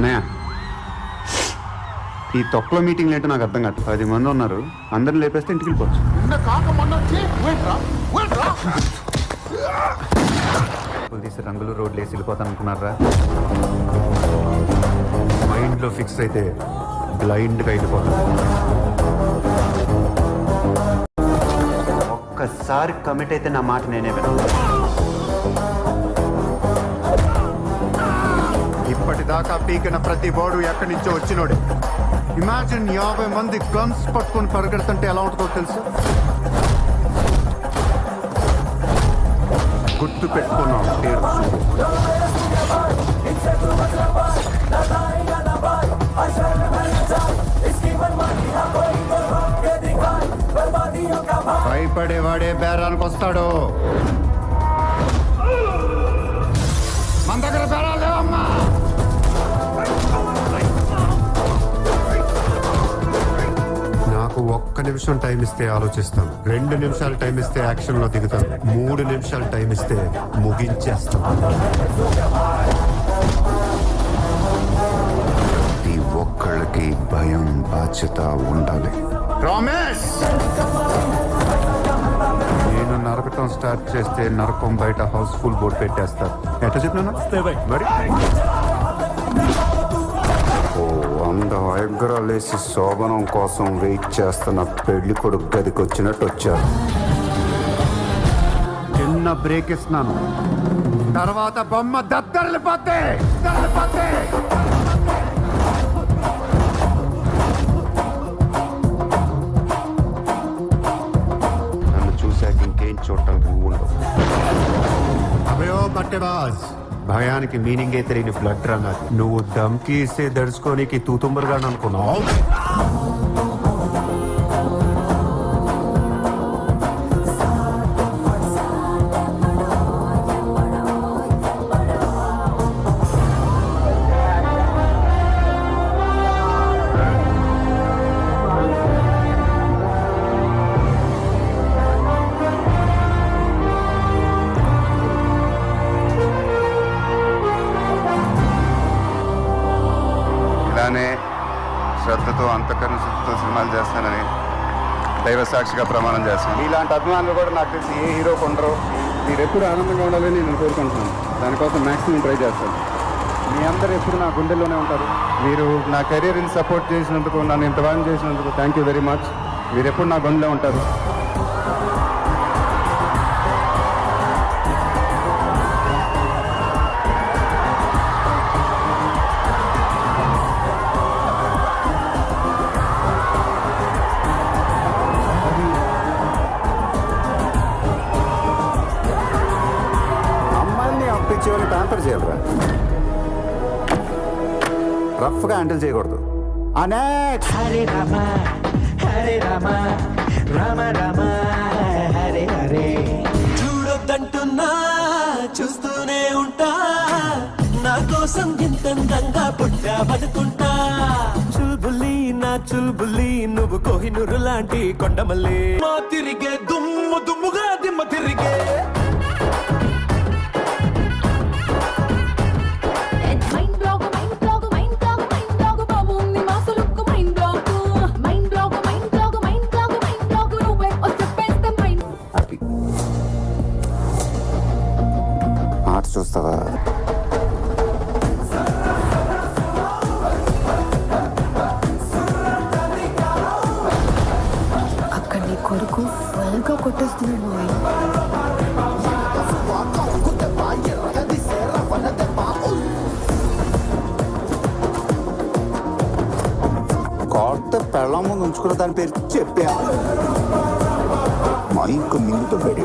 అన్నయ్య ఈ తొక్కలో మీటింగ్లు ఏంటో నాకు అర్థం కాదు పది మంది ఉన్నారు. అందరిని లేపేస్తే ఇంటికి వెళ్ళిపోవచ్చు. డబ్బులు తీసి రంగులు రోడ్లు వేసి వెళ్ళిపోతాను అనుకున్నారా? మైండ్లో ఫిక్స్ అయితే బ్లైండ్గా వెళ్ళిపోతాను. ఒక్కసారి కమిట్ అయితే నా మాట నేనే విన్నాను ఇప్పటిదాకా పీకిన ప్రతి బోర్డు ఎక్కడి నుంచో వచ్చినోడే. ఇమాజిన్ యాభై మంది గన్స్ పట్టుకొని పరిగెడుతుంటే ఎలా ఉంటుందో తెలుసు? గుర్తు పెట్టుకున్నాం పేరు భయపడేవాడే బేరానికి వస్తాడు నిమిషం టైం ఇస్తే ఆలోచిస్తాను రెండు నిమిషాలు టైం ఇస్తే యాక్షన్లో దిగుతాను మూడు నిమిషాలు టైం ఇస్తే ముగించేస్తాను ప్రతి ఒక్కళ్ళకి భయం బాధ్యత ఉండాలి. రామేష్ నేను నరకటం స్టార్ట్ చేస్తే నరకం బయట హౌస్ఫుల్ బోర్డు పెట్టేస్తారు. ఎట్లా చెప్పినాను? మరి? వంద ఎగ్గరాలేసి శోభనం కోసం వెయిట్ చేస్తున్న పెళ్ళి కొడుకు గదికి వచ్చినట్టు వచ్చారు. చిన్న బ్రేక్ ఇస్తున్నాను. తర్వాత బొమ్మ దద్దరిల్లిపోతే. నన్ను చూశాక ఇంకేం చూడటానికి ఉండవు. అభయో బట్టెబాజ్. భయానికి మీనింగే తెలియని బ్లడ్ రన్నర్ నువ్వు దమ్కి ఇస్తే దడుచుకోనికి తూతుంబరుగా అనుకున్నావు ఇలానే శ్రద్ధతో అంతకరణ శుద్ధితో సినిమాలు చేస్తానని దైవ సాక్షిగా ప్రమాణం చేస్తాను. ఇలాంటి అభిమానులు కూడా నాకు తెలిసి ఏ హీరో కొండరు మీరు ఎప్పుడు ఆనందంగా ఉండాలని నేను కోరుకుంటున్నాను. దానికోసం మ్యాక్సిమం ట్రై చేస్తాను. మీ అందరు ఎప్పుడు నా గుండెల్లోనే ఉంటారు. మీరు నా కెరీర్ని సపోర్ట్ చేసినందుకు నన్ను ఇంత బాగా చేసినందుకు థ్యాంక్ యూ వెరీ మచ్ మీరు ఎప్పుడు నా గుండెలో ఉంటారు. ప్యాంపర్ చేయాలరా రఫ్గా హ్యాండిల్ చేయకూడదు. నెక్స్ట్ హరే రామ హరే రామ రామ రామ హరే హరే. చూడొద్దంటున్నా చూస్తూనే ఉంటా. నా కోసం ఎంతందంగా పుట్టావనుకుంటా చుల్బుల్లి నా చుల్బుల్లి నువ్వు కోహినూరు లాంటి కొండమల్లి. మా తిరిగే దుమ్ము దుమ్ముగా దిమ్మ తిరిగే ఆట చూస్తావా అక్కడ నీ కొడుకు ఫుల్గా కొట్టేస్తున్నాడు మావయ్య కొత్త పెళ్ళం ముందు ఉంచుకున్న దాని పేరు చెప్పా. మైక్ మింగుతో పెట్టి.